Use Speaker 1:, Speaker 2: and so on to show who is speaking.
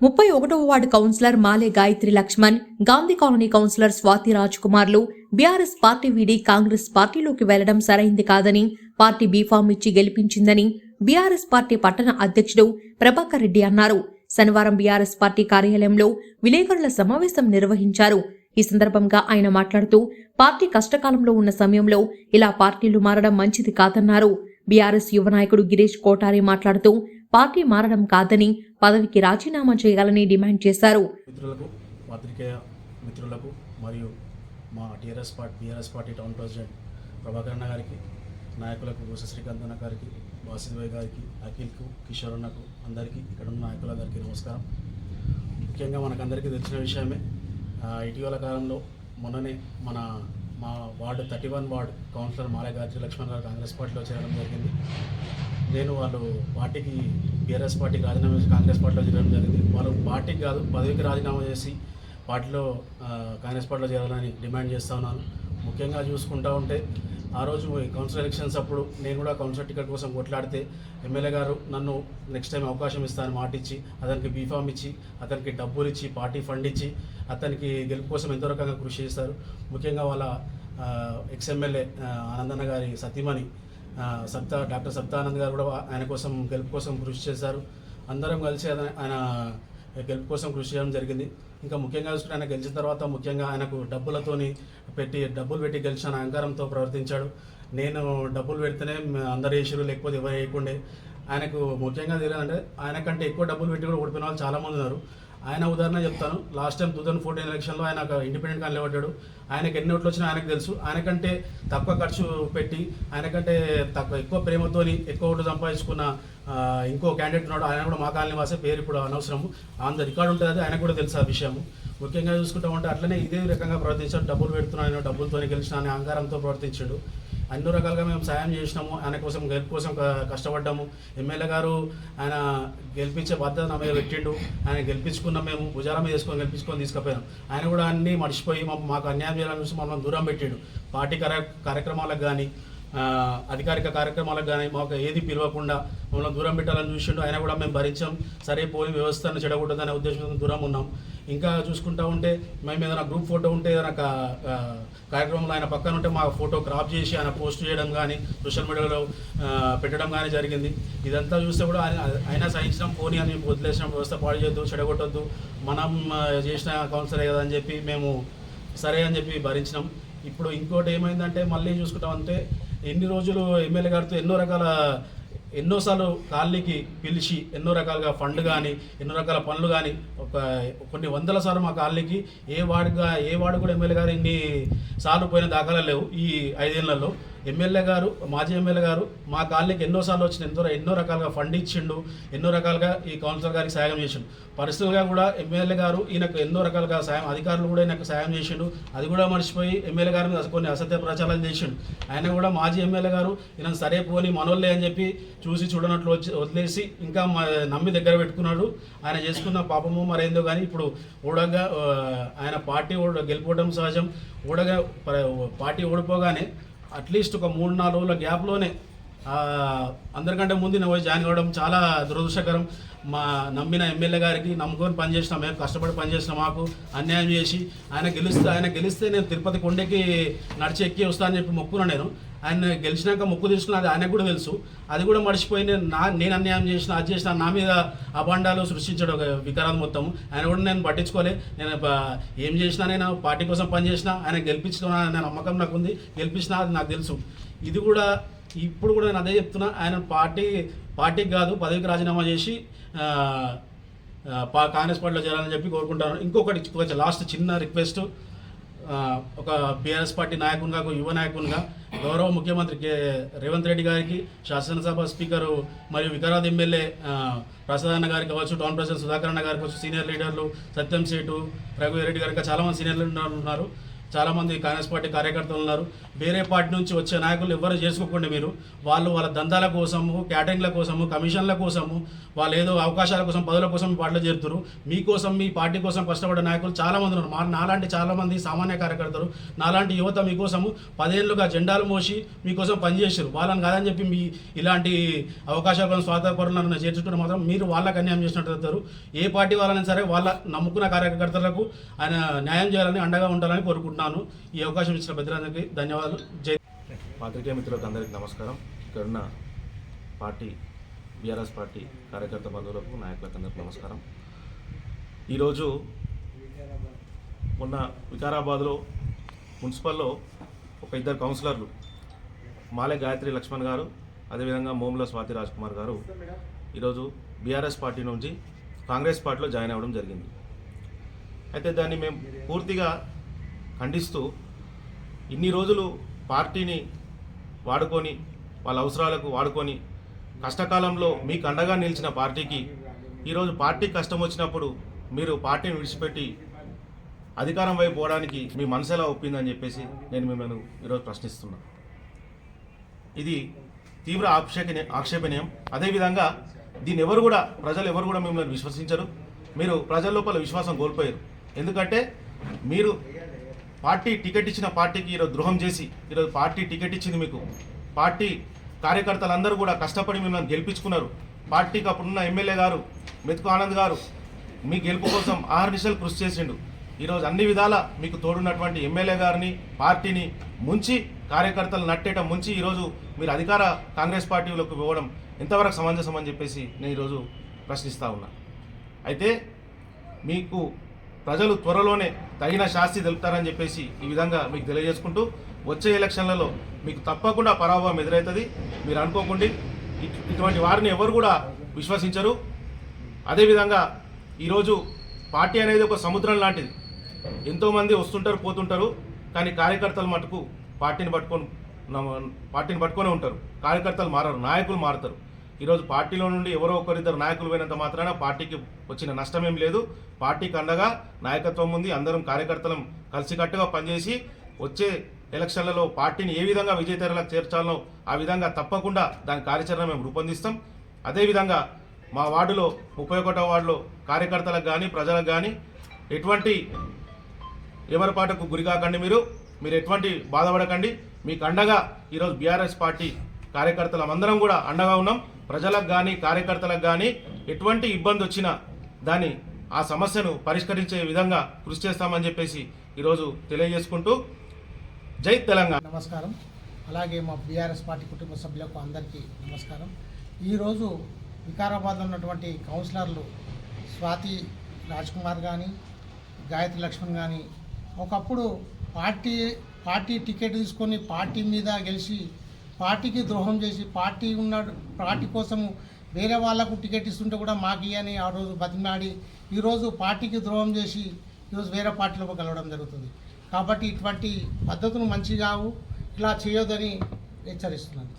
Speaker 1: ముప్పై ఒకటవ ward councillor Male Gayatri Lakshman Gandhi colony councillor Swati Raj కుమార్లు BRS party వీడి కాంగ్రెస్ పార్టీలోకి వెళ్ళడం సరైంది కాదని పార్టీ బీఫామ్ ఇచ్చి గెలిపించిందని బీఆర్ఎస్ పార్టీ పట్టణ అధ్యక్షుడు ప్రభాకర్ రెడ్డి అన్నారు. శనివారం బీఆర్ఎస్ పార్టీ కార్యాలయంలో విలేకరుల సమావేశం నిర్వహించారు. ఈ సందర్భంగా ఆయన మాట్లాడుతూ పార్టీ కష్టకాలంలో ఉన్న సమయంలో ఇలా పార్టీలు మారడం మంచిది కాదన్నారు. బీఆర్ఎస్ యువ నాయకుడు గిరీష్ కోటారి మాట్లాడుతూ పార్టీ మారడం కాదని పదవికి రాజీనామా చేయాలని డిమాండ్ చేశారు.
Speaker 2: మిత్రులకు పత్రికేయ మిత్రులకు మరియు మా TRS party BRS party town president ప్రభాకరణ గారికి నాయకులకు భూస శ్రీకాంత్ అన్న గారికి వాసుదేవ్ గారికి అఖిల్కు కిషోర్ అన్నకు అందరికీ ఇక్కడ ఉన్న నాయకుల గారికి నమస్కారం. ముఖ్యంగా మనకందరికీ తెలిసిన విషయమే ఇటీవల కాలంలో మొన్ననే మన మా ward thirty one ward councillor Male Gayatri Laxman గారు కాంగ్రెస్ పార్టీలో చేరడం జరిగింది. నేను వాళ్ళు పార్టీకి బీఆర్ఎస్ పార్టీకి రాజీనామా చేసి కాంగ్రెస్ పార్టీలో చేరడం జరిగింది. వాళ్ళు పార్టీకి కాదు పదవికి రాజీనామా చేసి పార్టీలో కాంగ్రెస్ పార్టీలో చేరాలని డిమాండ్ చేస్తూ ఉన్నాను ముఖ్యంగా చూసుకుంటా ఉంటే ఆ రోజు కౌన్సిల్ ఎలక్షన్స్ అప్పుడు నేను కూడా కౌన్సిల్ టికెట్ కోసం కొట్లాడితే ఎమ్మెల్యే గారు నన్ను నెక్స్ట్ టైం అవకాశం ఇస్తానని మాట ఇచ్చి అతనికి బీఫామ్ ఇచ్చి అతనికి డబ్బులు ఇచ్చి పార్టీ ఫండ్ ఇచ్చి అతనికి గెలుపు కోసం ఎంతో రకంగా కృషి చేస్తారు. ముఖ్యంగా వాళ్ళ ఎక్స్ ఎమ్మెల్యే ఆనందన్న గారి సతీమణి సత్తా సప్తా డాక్టర్ సప్తానంద్ గారు కూడా ఆయన కోసం గెలుపు కోసం కృషి చేశారు. అందరం కలిసి ఆయన ఆయన గెలుపు కోసం కృషి చేయడం జరిగింది. ఇంకా ముఖ్యంగా చూసుకుంటే ఆయన గెలిచిన తర్వాత ముఖ్యంగా ఆయనకు డబ్బులతోని పెట్టి డబ్బులు పెట్టి గెలిచిన అహంకారంతో ప్రవర్తించాడు. నేను డబ్బులు పెడితేనే అందరు వేసారు లేకపోతే ఎవరు వేయకుండే ఆయనకు ముఖ్యంగా తెలియాలంటే ఆయనకంటే ఎక్కువ డబ్బులు పెట్టి కూడా ఓడిపోయిన వాళ్ళు చాలామంది ఉన్నారు. ఆయన ఉదాహరణ చెప్తాను. Last time two thousand fourteen ఎలక్షన్లో ఆయన ఒక ఇండిపెండెంట్గా నిలబడ్డాడు. ఆయనకి ఎన్ని ఓట్లు వచ్చినా ఆయనకు తెలుసు. ఆయనకంటే తక్కువ ఖర్చు పెట్టి ఆయనకంటే తక్కువ ఎక్కువ ప్రేమతోని ఎక్కువ ఓట్లు సంపాదించుకున్న ఇంకో క్యాండిడేట్ ఉన్నాడు. ఆయన కూడా మా కాలనీ వాసే పేరు ఇప్పుడు అనవసరము ఆన్ ద రికార్డు ఉంటుంది అది ఆయనకు కూడా తెలుసు ఆ విషయము. ముఖ్యంగా చూసుకుంటామంటే అట్లనే ఇదే రకంగా ప్రవర్తించాడు. డబ్బులు పెడుతున్నాను డబ్బులతోనే గెలిచిన అనే అహంకారంతో ప్రవర్తించాడు. అన్ని రకాలుగా మేము సాయం చేసినాము. ఆయన కోసం గెలుపు కోసం కష్టపడ్డాము. ఎమ్మెల్యే గారు ఆయన గెలిపించే బాధ్యత నా మీద పెట్టిండు. ఆయన గెలిపించుకున్నాం మేము. భుజాల మీద వేసుకొని గెలిపించుకొని తీసుకుపోయాం ఆయన కూడా అన్నీ మర్చిపోయి మా- మాకు అన్యాయం చేయాలని చూసి మమ్మల్ని దూరం పెట్టిండు. పార్టీ కార్య కార్యక్రమాలకు కానీ అధికారిక కార్యక్రమాలకు కానీ మాకు ఏది పిలవకుండా మమ్మల్ని దూరం పెట్టాలని చూసిండు. ఆయన కూడా మేము భరించాం. సరే పోలింగ్ వ్యవస్థను చెడగొట్టదనే ఉద్దేశంతో దూరం ఉన్నాం. ఇంకా చూసుకుంటా ఉంటే మేము ఏదైనా గ్రూప్ ఫోటో ఉంటే ఏదైనా కార్యక్రమంలో ఆయన పక్కన ఉంటే మా ఫోటో క్రాప్ చేసి ఆయన పోస్ట్ చేయడం కానీ సోషల్ మీడియాలో పెట్టడం కానీ జరిగింది. ఇదంతా చూస్తే కూడా ఆయన అయినా సహించడం పోనీ అని వదిలేసిన. వ్యవస్థ పాడు చేయొద్దు చెడగొట్టద్దు. మనం చేసిన కౌన్సిలర్ కదా అని చెప్పి మేము సరే అని చెప్పి భరించినాం. ఇప్పుడు ఇంకోటి ఏమైందంటే మళ్ళీ చూసుకుంటామంటే ఎన్ని రోజులు ఎమ్మెల్యే గారితో ఎన్నో రకాల ఎన్నోసార్లు కాలనీకి పిలిచి ఎన్నో రకాలుగా ఫండ్లు కానీ ఎన్నో రకాల పనులు కానీ ఒక కొన్ని వందల సార్లు మా కాలనీకి ఏ వార్డుగా ఏ వార్డు కూడా ఎమ్మెల్యే గారు ఇన్ని సార్లు పోయిన దాఖలా లేవు ఈ ఐదేళ్ళలో. ఎమ్మెల్యే గారు మాజీ ఎమ్మెల్యే గారు మా కాలనీకి ఎన్నోసార్లు వచ్చిన ఎంతో ఎన్నో రకాలుగా ఫండ్ ఇచ్చిండు ఎన్నో రకాలుగా ఈ కౌన్సిలర్ గారికి సాయం చేసిండు. పర్సనల్గా కూడా ఎమ్మెల్యే గారు ఈయనకు ఎన్నో రకాలుగా సాయం అధికారులు కూడా ఈయనకు సాయం చేసిండు. అది కూడా మర్చిపోయి ఎమ్మెల్యే గారి మీద కొన్ని అసత్య ప్రచారాలు చేసిండు. ఆయన కూడా మాజీ ఎమ్మెల్యే గారు ఈయన సరే పోని మనోళ్ళే అని చెప్పి చూసి చూడనట్లు వచ్చి వదిలేసి ఇంకా నమ్మి దగ్గర పెట్టుకున్నాడు. ఆయన చేసుకున్న పాపము మరేందో కానీ ఇప్పుడు ఊడగా ఆయన పార్టీ ఓడ గెలిపోవడం సహజం. ఊడగా పార్టీ ఓడిపోగానే అట్లీస్ట్ ఒక మూడు నాలుగు రోజుల గ్యాప్లోనే అందరికంటే ముందు నేను జాయిన్ అవ్వడం చాలా దురదృష్టకరం. మా నమ్మిన ఎమ్మెల్యే గారికి నమ్ముకొని పనిచేసిన మేము కష్టపడి పనిచేసిన మాకు అన్యాయం చేసి ఆయన గెలిస్తే ఆయన గెలిస్తే నేను తిరుపతి కొండకి నడిచి ఎక్కి వస్తానని చెప్పి మొక్కున్నా నేను. ఆయన గెలిచినాక మొక్కు తీసుకున్న అది ఆయనకు కూడా తెలుసు. అది కూడా మర్చిపోయి నేను నా నేను అన్యాయం చేసిన అది చేసిన నా మీద అభాండాలు సృష్టించాడు ఒక వికారాలు మొత్తం. ఆయన కూడా నేను పట్టించుకోలే. నేను ఏం చేసినా నేను పార్టీ కోసం పనిచేసిన ఆయన గెలిపించుకున్నా అనే నమ్మకం నాకు ఉంది. గెలిపించిన అది నాకు తెలుసు. ఇది కూడా ఇప్పుడు కూడా నేను అదే చెప్తున్నా ఆయన పార్టీ పార్టీకి కాదు పదవికి రాజీనామా చేసి పా- కాంగ్రెస్ పార్టీలో చేరాలని చెప్పి కోరుకుంటాను. ఇంకొకటి లాస్ట్ చిన్న రిక్వెస్ట్ ఒక బీఆర్ఎస్ పార్టీ నాయకునిగా ఒక యువ నాయకునిగా గౌరవ ముఖ్యమంత్రి కె రేవంత్ రెడ్డి గారికి శాసనసభ స్పీకరు మరియు వికారాద్ ఎమ్మెల్యే ఆ, ప్రసాద్ అన్న గారికి కావచ్చు టౌన్ ప్రెసిడెంట్ సుధాకర్ అన్న గారికి కావచ్చు సీనియర్ లీడర్లు సత్యం సేటు రఘువీరెడ్డి గారు ఇంకా చాలామంది సీనియర్ లీడర్లు ఉన్నారు. చాలామంది కాంగ్రెస్ పార్టీ కార్యకర్తలు ఉన్నారు. వేరే పార్టీ నుంచి వచ్చే నాయకులు ఎవరు చేసుకోకుండా మీరు. వాళ్ళు వాళ్ళ దందాల కోసము క్యాటరింగ్ల కోసము కమిషన్ల కోసము వాళ్ళు ఏదో అవకాశాల కోసం పదవుల కోసం మీ పార్టీలో చేరుతారు. మీకోసం మీ పార్టీ కోసం కష్టపడే నాయకులు చాలామంది ఉన్నారు. మా నాలాంటి చాలామంది సామాన్య కార్యకర్తలు నాలాంటి యువత మీకోసము పదేళ్ళుగా జెండాలు మోసి మీకోసం పనిచేసారు వాళ్ళని కాదని చెప్పి మీ ఇలాంటి అవకాశాల కోసం స్వార్థపరులను చేర్చుకుంటే మాత్రం మీరు వాళ్ళకి అన్యాయం చేసినట్టు అవుతారు. ఏ పార్టీ వాళ్ళని సరే వాళ్ళ నమ్ముకున్న కార్యకర్తలకు ఆయన న్యాయం చేయాలని అండగా ఉండాలని కోరుకుంటున్నాను ఈ అవకాశం ఇచ్చిన పెద్దలందరికీ ధన్యవాదాలు. జై
Speaker 3: పాత్రికేయ మిత్రులకు అందరికీ నమస్కారం. ఇక్కడున్న పార్టీ బీఆర్ఎస్ పార్టీ కార్యకర్త బంధువులకు నాయకులకు అందరికీ నమస్కారం. ఈరోజు మొన్న వికారాబాద్లో మున్సిపల్లో ఒక ఇద్దరు కౌన్సిలర్లు మాలే గాయత్రి లక్ష్మణ్ గారు అదేవిధంగా మోముల స్వాతి రాజ్ కుమార్ గారు ఈరోజు బీఆర్ఎస్ పార్టీ నుంచి కాంగ్రెస్ పార్టీలో జాయిన్ అవ్వడం జరిగింది. అయితే దాన్ని మేము పూర్తిగా ఖండిస్తూ ఇన్ని రోజులు పార్టీని వాడుకొని వాళ్ళ అవసరాలకు వాడుకొని కష్టకాలంలో మీకు అండగా నిలిచిన పార్టీకి ఈరోజు పార్టీ కష్టం వచ్చినప్పుడు మీరు పార్టీని విడిచిపెట్టి అధికారం వైపు పోవడానికి మీ మనసు ఎలా ఒప్పిందని చెప్పేసి నేను మిమ్మల్ని ఈరోజు ప్రశ్నిస్తున్నా. ఇది తీవ్ర ఆక్షేపణ ఆక్షేపణీయం. అదేవిధంగా దీన్ని ఎవరు కూడా ప్రజలు ఎవరు కూడా మిమ్మల్ని విశ్వసించరు. మీరు ప్రజల లోపల విశ్వాసం కోల్పోయారు. ఎందుకంటే మీరు పార్టీ టికెట్ ఇచ్చిన పార్టీకి ఈరోజు ద్రోహం చేసి ఈరోజు పార్టీ టికెట్ ఇచ్చింది మీకు. పార్టీ కార్యకర్తలందరూ కూడా కష్టపడి మిమ్మల్ని గెలిపించుకున్నారు. పార్టీకి అప్పుడున్న ఎమ్మెల్యే గారు మెతుకు ఆనంద్ గారు మీ గెలుపు కోసం ఆహర్నిశలు కృషి చేసిండు. ఈరోజు అన్ని విధాల మీకు తోడున్నటువంటి ఎమ్మెల్యే గారిని పార్టీని ముంచి కార్యకర్తలు నట్టేట ముంచి ఈరోజు మీరు అధికార కాంగ్రెస్ పార్టీలోకి పోవడం ఎంతవరకు సమంజసం అని చెప్పేసి నేను ఈరోజు ప్రశ్నిస్తా ఉన్నా. అయితే మీకు ప్రజలు త్వరలోనే తగిన శాస్తి తెలుపుతారని చెప్పేసి ఈ విధంగా మీకు తెలియజేసుకుంటూ వచ్చే ఎలక్షన్లలో మీకు తప్పకుండా పరాభవం ఎదురవుతుంది మీరు అనుకోకుండా ఇటువంటి వారిని ఎవరు కూడా విశ్వసించరు. అదేవిధంగా ఈరోజు పార్టీ అనేది ఒక సముద్రం లాంటిది. ఎంతోమంది వస్తుంటారు పోతుంటారు కానీ కార్యకర్తలు మటుకు పార్టీని పట్టుకొని పార్టీని పట్టుకొనే ఉంటారు. కార్యకర్తలు మారరు నాయకులు మారుతారు. ఈరోజు పార్టీలో నుండి ఎవరో ఒకరిద్దరు నాయకులు పోయినంత మాత్రాన పార్టీకి వచ్చిన నష్టం ఏం లేదు. పార్టీకి అండగా నాయకత్వం ఉంది. అందరం కార్యకర్తలం కలిసికట్టుగా పనిచేసి వచ్చే ఎలక్షన్లలో పార్టీని ఏ విధంగా విజయతెరలకు చేర్చాలో ఆ విధంగా తప్పకుండా దాని కార్యాచరణ మేము రూపొందిస్తాం. అదేవిధంగా మా వార్డులో ముప్పై ఒకటో వార్డులో కార్యకర్తలకు కానీ ప్రజలకు కానీ ఎటువంటి ఎవరిపాటకు గురి కాకండి మీరు. మీరు ఎటువంటి బాధపడకండి. మీకు అండగా ఈరోజు బీఆర్ఎస్ పార్టీ కార్యకర్తలం అందరం కూడా అండగా ఉన్నాం. ప్రజలకు కానీ కార్యకర్తలకు కానీ ఎటువంటి ఇబ్బంది వచ్చినా దాన్ని ఆ సమస్యను పరిష్కరించే విధంగా కృషి చేస్తామని చెప్పేసి ఈరోజు తెలియజేసుకుంటూ జై తెలంగాణ.
Speaker 4: నమస్కారం. అలాగే మా బీఆర్ఎస్ పార్టీ కుటుంబ సభ్యులకు అందరికీ నమస్కారం. ఈరోజు వికారాబాద్ ఉన్నటువంటి కౌన్సిలర్లు స్వాతి రాజ్కుమార్ కానీ గాయత్రి లక్ష్మణ్ కానీ ఒకప్పుడు పార్టీ పార్టీ టికెట్ తీసుకొని పార్టీ మీద గెలిచి పార్టీకి ద్రోహం చేసి పార్టీ ఉన్న పార్టీ కోసము వేరే వాళ్ళకు టికెట్ ఇస్తుంటే కూడా మాకు అని ఆ రోజు బతిమాడి ఈరోజు పార్టీకి ద్రోహం చేసి ఈరోజు వేరే పార్టీలో కలవడం జరుగుతుంది. కాబట్టి ఇటువంటి పద్ధతులు మంచి కావు ఇలా చేయొద్దని హెచ్చరిస్తున్నాను.